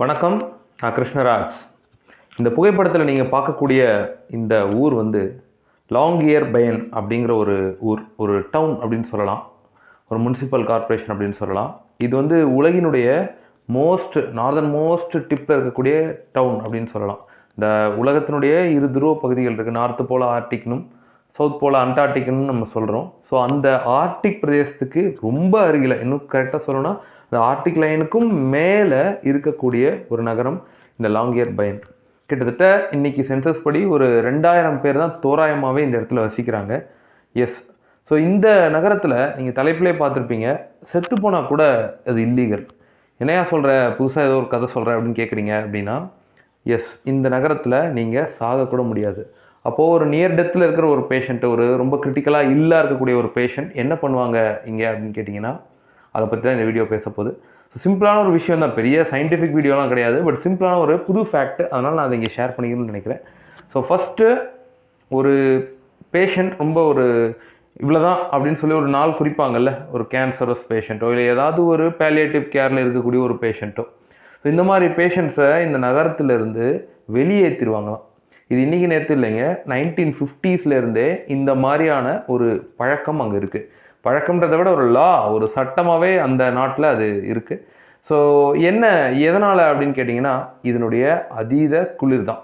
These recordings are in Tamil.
வணக்கம் நான் கிருஷ்ணராஜ். இந்த புகைப்படத்தில் நீங்கள் பார்க்கக்கூடிய இந்த ஊர் வந்து லாங்கியர் பயன் அப்படிங்கிற ஒரு ஊர் ஒரு டவுன் அப்படின்னு சொல்லலாம். ஒரு முனிசிபல் கார்ப்பரேஷன் அப்படின்னு சொல்லலாம். இது வந்து உலகினுடைய மோஸ்ட் நார்தன் மோஸ்ட் டிப்பில் இருக்கக்கூடிய டவுன் அப்படின்னு சொல்லலாம். இந்த உலகத்தினுடைய இரு துருவ பகுதிகள் இருக்குது நார்த்து போல ஆர்டிக்னும் சவுத் போல அண்டார்டிக்னு நம்ம சொல்கிறோம் ஸோ அந்த ஆர்டிக் பிரதேசத்துக்கு ரொம்ப அருகில் இன்னும் கரெக்டாக சொல்லணும்னா இந்த ஆர்டிக் லைனுக்கும் மேலே இருக்கக்கூடிய ஒரு நகரம் இந்த லாங்கியர் பயன். கிட்டத்தட்ட இன்னைக்கு சென்சஸ் படி ஒரு ரெண்டாயிரம் பேர் தான் தோராயமாகவே இந்த இடத்துல வசிக்கிறாங்க. எஸ் ஸோ இந்த நகரத்தில் நீங்கள் தலைப்பிலே பார்த்துருப்பீங்க செத்து போனால் கூட அது இல்லீகல் என்னையா சொல்கிற புதுசாக ஏதோ ஒரு கதை சொல்கிற அப்படின்னு கேட்குறீங்க அப்படின்னா எஸ் இந்த நகரத்தில் நீங்கள் சாகக்கூட முடியாது. அப்போது ஒரு நியர் டெத்தில் இருக்கிற ஒரு பேஷண்ட்டு ஒரு ரொம்ப கிரிட்டிக்கலாக இல்லா இருக்கக்கூடிய ஒரு பேஷண்ட் என்ன பண்ணுவாங்க இங்கே அப்படின்னு கேட்டிங்கன்னா அதை பற்றி தான் இந்த வீடியோ பேச போகுது. ஸோ சிம்பிளான ஒரு விஷயம் தான். பெரிய சயின்டிஃபிக் வீடியோலாம் கிடையாது. பட் சிம்பிளான ஒரு புது ஃபேக்ட் அதனால் நான் அதை இங்கே ஷேர் பண்ணிக்கணும்னு நினைக்கிறேன். ஸோ ஃபஸ்ட்டு ஒரு பேஷண்ட் ரொம்ப ஒரு இவ்வளோதான் அப்படின்னு சொல்லி ஒரு நாள் குறிப்பாங்கல்ல. ஒரு கேன்சரஸ் பேஷண்ட்டோ இல்லை ஏதாவது ஒரு பேலியேட்டிவ் கேரில் இருக்கக்கூடிய ஒரு பேஷண்ட்டோ ஸோ இந்த மாதிரி பேஷண்ட்ஸை இந்த நகரத்திலிருந்து வெளியேற்றிடுவாங்களாம் இது இன்றைக்கி நேற்று இல்லைங்க. நைன்டீன் ஃபிஃப்டீஸ்லேருந்தே இந்த மாதிரியான ஒரு பழக்கம் அங்கே இருக்குது பழக்கம்ன்றதை விட ஒரு லா ஒரு சட்டமாகவே அந்த நாட்டில் அது இருக்குது ஸோ என்ன எதனால் அப்படின்னு கேட்டிங்கன்னா இதனுடைய அதீத குளிர் தான்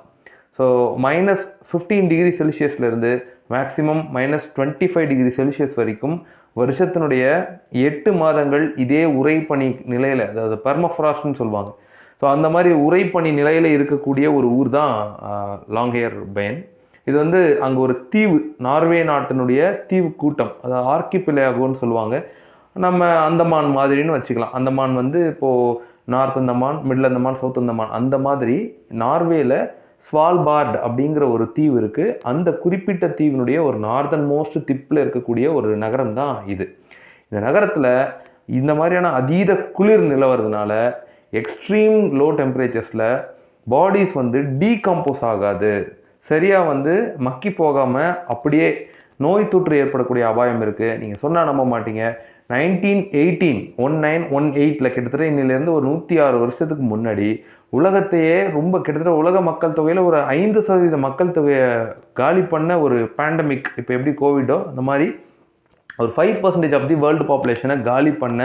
so minus fifteen degree செல்சியஸ்லேருந்து maximum minus twenty five degree Celsius வரைக்கும் வருஷத்தினுடைய எட்டு மாதங்கள் இதே உறைபனி நிலையில் அதாவது பர்மஃப்ராஸ்ட்னு சொல்லுவாங்க. ஸோ அந்த மாதிரி உறைபனி நிலையில் இருக்கக்கூடிய ஒரு ஊர் தான் லாங்கேயர் பயன் இது வந்து அங்கே ஒரு தீவு நார்வே நாட்டினுடைய தீவு கூட்டம் அதாவது ஆர்கிபிலேகோன்னு சொல்லுவாங்க. நம்ம அந்தமான் மாதிரின்னு வச்சுக்கலாம். அந்தமான் வந்து இப்போது north Andaman middle Andaman south Andaman அந்த மாதிரி நார்வேல ஸ்வால்பார்ட் அப்படிங்கிற ஒரு தீவு இருக்குது அந்த குறிப்பிட்ட தீவினுடைய ஒரு நார்தன் மோஸ்ட் திப்பில் இருக்கக்கூடிய ஒரு நகரம் தான் இது. இந்த நகரத்தில் இந்த மாதிரியான அதீத குளிர் நிலவறதுனால எக்ஸ்ட்ரீம் லோ டெம்பரேச்சர்ஸில் பாடிஸ் வந்து டீகம்போஸ் ஆகாது. சரியாக வந்து மக்கி போகாமல் அப்படியே நோய் தொற்று ஏற்படக்கூடிய அபாயம் இருக்குது நீங்கள் சொன்னால் நம்ப மாட்டீங்க. Nineteen eighteen one nine one எயிட்டில் கிட்டத்தட்ட இன்னிலேருந்து ஒரு நூற்றி ஆறு வருஷத்துக்கு முன்னாடி உலகத்தையே ரொம்ப கிட்டத்தட்ட உலக மக்கள் தொகையில் ஒரு ஐந்து சதவீத மக்கள் தொகையை காலி பண்ண ஒரு பேண்டமிக் இப்போ எப்படி கோவிடோ அந்த மாதிரி ஒரு five percentage of the world பாப்புலேஷனை காலி பண்ண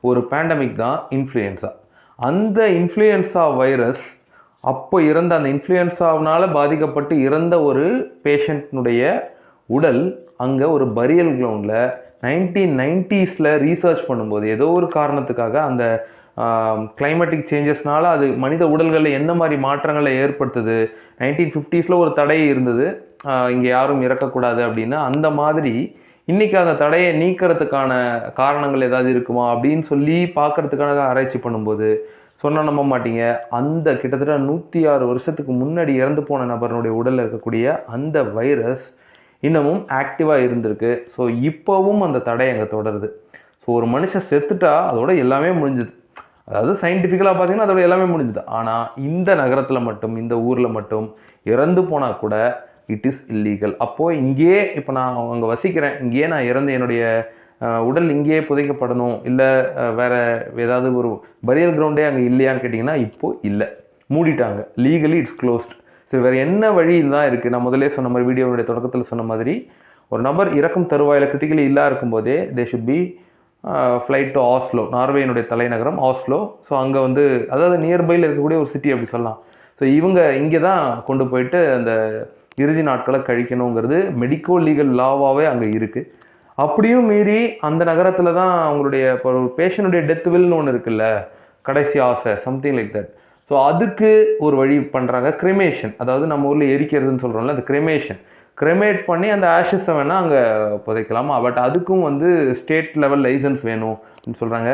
ஒரு பேண்டமிக் தான் இன்ஃப்ளூயன்ஸா அந்த இன்ஃப்ளூயன்ஸா வைரஸ் அப்போ இறந்த அந்த இன்ஃப்ளூயன்ஸாவனால் பாதிக்கப்பட்டு இறந்த ஒரு பேஷண்ட்னுடைய உடல் அங்கே ஒரு பரியல் கிரவுண்டில் நைன்டீன் நைன்ட்டீஸில் ரீசர்ச் பண்ணும்போது ஏதோ ஒரு காரணத்துக்காக அந்த கிளைமேட்டிக் சேஞ்சஸ்னால் அது மனித உடல்களில் என்ன மாதிரி மாற்றங்களை ஏற்படுத்துது நைன்டீன் ஃபிஃப்டிஸில் ஒரு தடை இருந்தது இங்கே யாரும் இறக்கக்கூடாது அப்படின்னு அந்த மாதிரி இன்றைக்கி அந்த தடையை நீக்கிறதுக்கான காரணங்கள் ஏதாவது இருக்குமா அப்படின்னு சொல்லி பார்க்குறதுக்கான ஆராய்ச்சி பண்ணும்போது சொன்ன நம்ப மாட்டீங்க. அந்த கிட்டத்தட்ட நூற்றி ஆறு வருஷத்துக்கு முன்னாடி இறந்து போன நபருடைய உடலில் இருக்கக்கூடிய அந்த வைரஸ் இன்னமும் ஆக்டிவாக இருந்திருக்கு. ஸோ இப்போவும் அந்த தடை அங்கே தொடருது. ஸோ ஒரு மனுஷன் செத்துட்டா அதோட எல்லாமே முடிஞ்சுது. அதாவது சயின்டிஃபிக்கலாக பார்த்தீங்கன்னா அதோட எல்லாமே முடிஞ்சுது. ஆனால் இந்த நகரத்தில் மட்டும் இந்த ஊரில் மட்டும் இறந்து போனால் கூட இட் இஸ் இல்லீகல். அப்போது இங்கேயே இப்போ நான் அங்கே வசிக்கிறேன். இங்கேயே நான் இறந்து என்னுடைய உடல் இங்கேயே புதைக்கப்படணும் இல்லை வேறு ஏதாவது ஒரு பரியல் கிரவுண்டே அங்கே இல்லையான்னு கேட்டிங்கன்னா இப்போது இல்லை. மூடிட்டாங்க. லீகலி இட்ஸ் க்ளோஸ்ட் சரி வேறு என்ன வழியில் தான் இருக்குது நான் முதலே சொன்ன மாதிரி வீடியோனுடைய தொடக்கத்தில் சொன்ன மாதிரி ஒரு நபர் இறக்கும் தருவாயில் கிரிட்டிக்கலி இல்லா இருக்கும்போதே they should be flight to Oslo நார்வேயினுடைய தலைநகரம் ஆஸ்லோ ஸோ அங்கே வந்து அதாவது நியர்பையில் இருக்கக்கூடிய ஒரு சிட்டி அப்படி சொல்லலாம். ஸோ இவங்க இங்கே தான் கொண்டு போயிட்டு அந்த இறுதி நாட்களை கழிக்கணுங்கிறது மெடிக்கோ லீகல் லாவாகவே அங்கே இருக்குது அப்படியும் மீறி அந்த நகரத்தில் தான் அவங்களுடைய இப்போ ஒரு பேஷனுடைய டெத் வில்னு ஒன்று இருக்குல்ல? கடைசி ஆசை சம்திங் லைக் தட் ஸோ அதுக்கு ஒரு வழி பண்ணுறாங்க கிரிமேஷன் அதாவது நம்ம ஊரில் எரிக்கிறதுன்னு சொல்கிறோம்ல அந்த கிரிமேஷன் கிரிமேட் பண்ணி அந்த ஆஷஸை வேணால் அங்கே புதைக்கலாமா? பட் அதுக்கும் வந்து ஸ்டேட் லெவல் லைசன்ஸ் வேணும் அப்படின்னு சொல்கிறாங்க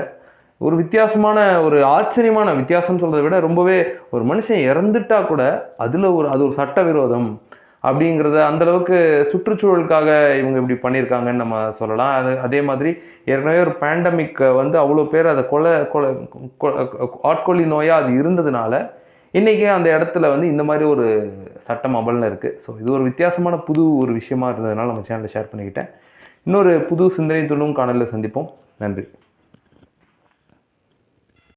ஒரு வித்தியாசமான ஒரு ஆச்சரியமான வித்தியாசம்னு சொல்கிறத விட ரொம்பவே ஒரு மனுஷன் இறந்துட்டா கூட அதில் ஒரு அது ஒரு சட்டவிரோதம். அப்படிங்கிறத அந்தளவுக்கு சுற்றுச்சூழலுக்காக இவங்க இப்படி பண்ணியிருக்காங்கன்னு நம்ம சொல்லலாம். அது அதே மாதிரி ஏற்கனவே ஒரு பேண்டமிக் வந்து அவ்வளோ பேர் அதை கொலை கொலை ஆட்கொல்லி நோயாக அது இருந்ததுனால இன்றைக்கி அந்த இடத்துல வந்து இந்த மாதிரி ஒரு சட்டம் அமலில் இருக்குது ஸோ இது ஒரு வித்தியாசமான புது ஒரு விஷயமா இருந்ததுனால நம்ம சேனலில் ஷேர் பண்ணிக்கிட்டேன். இன்னொரு புது சிந்தனை துணும் காணலில் சந்திப்போம். நன்றி.